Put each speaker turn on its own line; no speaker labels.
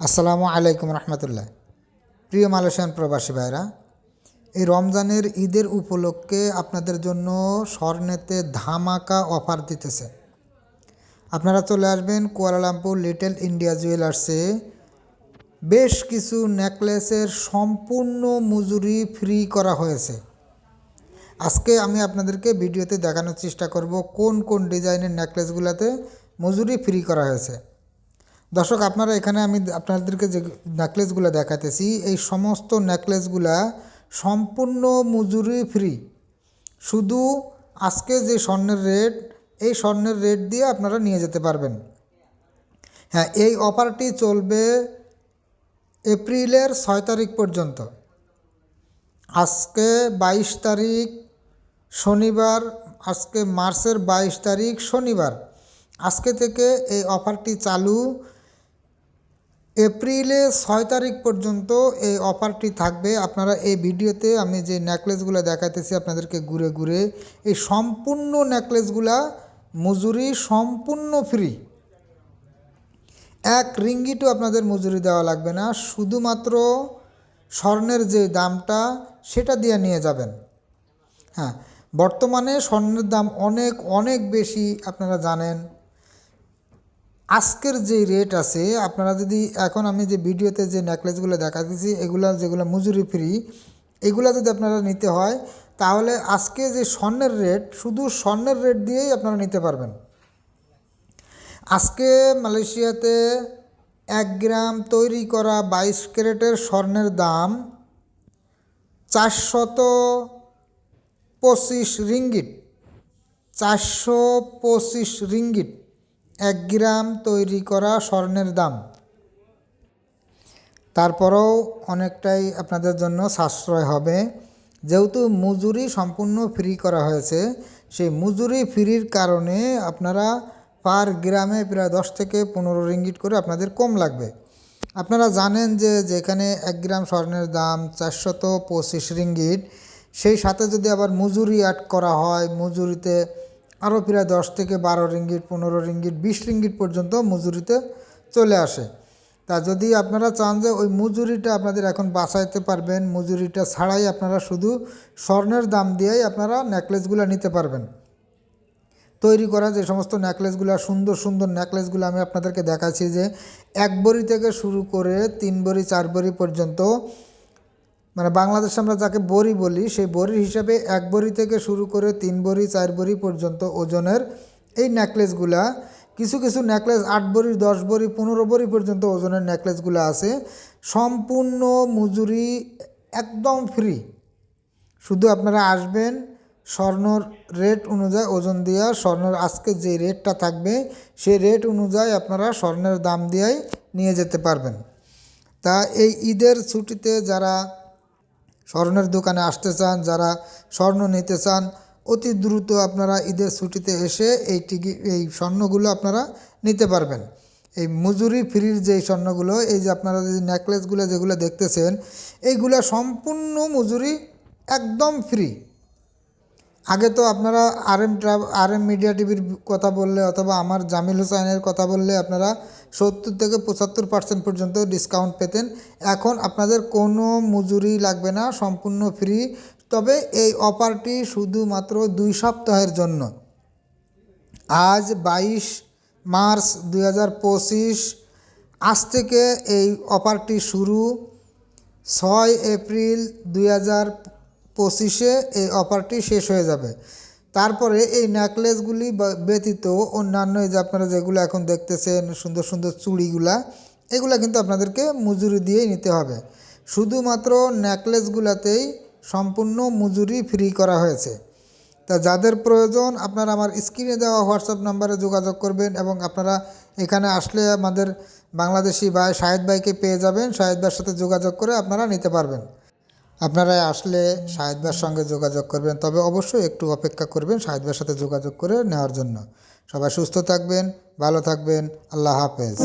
আসসালামু আলাইকুম রহমতুল্লাহ। প্রিয় মালয়েশিয়ান প্রবাসী ভাইরা, এই রমজানের ঈদের উপলক্ষে আপনাদের জন্য স্বর্ণেতে ধামাকা অফার দিতেছে। আপনারা চলে আসবেন কুয়ালালামপুর লিটল ইন্ডিয়া জুয়েলার্সে। বেশ কিছু নেকলেসের সম্পূর্ণ মজুরি ফ্রি করা হয়েছে। আজকে আমি আপনাদেরকে ভিডিওতে দেখানোর চেষ্টা করব কোন কোন ডিজাইনের নেকলেসগুলোতে মজুরি ফ্রি করা হয়েছে। দর্শক, আপনারা এখানে আমি আপনাদেরকে যে নেকলেসগুলো দেখাতেছি এই সমস্ত নেকলেসগুলা সম্পূর্ণ মজুরি ফ্রি শুধু আজকে যে স্বর্ণের রেট এই স্বর্ণের রেট দিয়ে আপনারা নিয়ে যেতে পারবেন। হ্যাঁ এই অফারটি চলবে এপ্রিলের ছয় তারিখ পর্যন্ত। আজকে বাইশ তারিখ শনিবার, আজকে মার্চের বাইশ তারিখ শনিবার। আজকে থেকে এই অফারটি চালু এপ্রিলে ছয় তারিখ পর্যন্ত এই অফারটি থাকবে। আপনারা এই ভিডিওতে আমি যে নেকলেসগুলো দেখাইতেছি আপনাদেরকে ঘুরে ঘুরে, এই সম্পূর্ণ নেকলেসগুলা মজুরি সম্পূর্ণ ফ্রি এক রিঙ্গিটও আপনাদের মজুরি দেওয়া লাগবে না, শুধুমাত্র স্বর্ণের যে দামটা সেটা দিয়ে নিয়ে যাবেন। হ্যাঁ বর্তমানে স্বর্ণের দাম অনেক অনেক বেশি আপনারা জানেন। আজকের যে রেট আছে, আপনারা যদি এখন আমি যে ভিডিওতে যে নেকলেসগুলো দেখা দিচ্ছি এগুলো যেগুলো মজুরি ফ্রি এগুলো যদি আপনারা নিতে হয়, তাহলে আজকে যে স্বর্ণের রেট শুধু স্বর্ণের রেট দিয়েই আপনারা নিতে পারবেন। আজকে মালয়েশিয়াতে এক গ্রাম তৈরি করা বাইশ ক্যারেটের স্বর্ণের দাম চারশত পঁচিশ রিঙ্গিট চারশো পঁচিশ রিঙ্গিট এক গ্রাম তৈরি করা স্বর্ণের দাম। তারপরেও অনেকটাই আপনাদের জন্য সাশ্রয় হবে। যেহেতু মজুরি সম্পূর্ণ ফ্রি করা হয়েছে, সেই মজুরি ফ্রির কারণে আপনারা পার গ্রামে প্রায় দশ থেকে পনেরো রিঙ্গিট করে আপনাদের কম লাগবে। আপনারা জানেন যে যেখানে এক গ্রাম স্বর্ণের দাম চারশত পঁচিশ রিঙ্গিট সেই সাথে যদি আবার মজুরি অ্যাড করা হয়, মজুরিতে আরও প্রায় দশ থেকে বারো রিঙ্গিট পনেরো রিঙ্গিট বিশ রিঙ্গিট পর্যন্ত মজুরিতে চলে আসে। তা যদি আপনারা চান যে ওই মজুরিটা আপনাদের এখন বাঁচাইতে পারবেন, মজুরিটা ছাড়াই আপনারা শুধু স্বর্ণের দাম দিয়েই আপনারা নেকলেসগুলো নিতে পারবেন। তৈরি করা যে সমস্ত নেকলেসগুলো সুন্দর সুন্দর নেকলেসগুলো আমি আপনাদেরকে দেখাচ্ছি যে এক বড়ি থেকে শুরু করে তিন বড়ি, চার বড়ি পর্যন্ত মানে বাংলাদেশে আমরা যাকে বড়ি বলি, সেই বড়ির হিসাবে এক বড়ি থেকে শুরু করে তিন বড়ি, চার বড়ি পর্যন্ত ওজনের এই নেকলেসগুলা, কিছু কিছু নেকলেস আট বড়ি, দশ বড়ি, পনেরো বড়ি পর্যন্ত ওজনের নেকলেসগুলো আছে। সম্পূর্ণ মজুরি একদম ফ্রি শুধু আপনারা আসবেন, স্বর্ণর রেট অনুযায়ী ওজন দেওয়া স্বর্ণের আজকে যে রেটটা থাকবে, সেই রেট অনুযায়ী আপনারা স্বর্ণের দাম দিয়েই নিয়ে যেতে পারবেন। তা এই ঈদের ছুটিতে যারা স্বর্ণের দোকানে আসতে চান, যারা স্বর্ণ নিতে চান, অতি দ্রুত আপনারা ঈদের ছুটিতে এসে এই টিকি, এই স্বর্ণগুলো আপনারা নিতে পারবেন। এই মজুরি ফ্রির যে স্বর্ণগুলো, এই যে আপনারা যে নেকলেসগুলো যেগুলো দেখতেছেন, এইগুলো সম্পূর্ণ মজুরি একদম ফ্রি। আগে তো আপনারা R M R M media টিভির কথা বললে অথবা আমার জামিল হোসাইনের কথা বললে আপনারা সত্তর থেকে পঁচাত্তর পার্সেন্ট পর্যন্ত ডিসকাউন্ট পেতেন। এখন আপনাদের কোনো মজুরি লাগবে না, সম্পূর্ণ ফ্রি তবে এই অফারটি শুধুমাত্র দুই সপ্তাহের জন্য। আজ বাইশ মার্চ দু হাজার পঁচিশ, আজ থেকে এই অফারটি শুরু। ছয় এপ্রিল দুই হাজার পঁচিশে এই অফারটি শেষ হয়ে যাবে। তারপরে এই নেকলেসগুলি ব্যতীত অন্যান্য যে আপনারা যেগুলো এখন দেখতেছেন, সুন্দর সুন্দর চুড়িগুলা, এগুলা কিন্তু আপনাদেরকে মজুরি দিয়েই নিতে হবে। শুধুমাত্র নেকলেসগুলাতেই সম্পূর্ণ মজুরি ফ্রি করা হয়েছে। তা যাদের প্রয়োজন, আপনারা আমার স্ক্রিনে দেওয়া হোয়াটসঅ্যাপ নাম্বারে যোগাযোগ করবেন এবং আপনারা এখানে আসলে আমাদের বাংলাদেশি ভাই শাহেদ ভাইকে পেয়ে যাবেন। শাহেদ ভাইয়ের সাথে যোগাযোগ করে আপনারা নিতে পারবেন। আপনারা আসলে সাহেদবার সঙ্গে যোগাযোগ করবেন, তবে অবশ্যই একটু অপেক্ষা করবেন সাহেদবার সাথে যোগাযোগ করে নেওয়ার জন্য। সবাই সুস্থ থাকবেন, ভালো থাকবেন, আল্লাহ হাফেজ।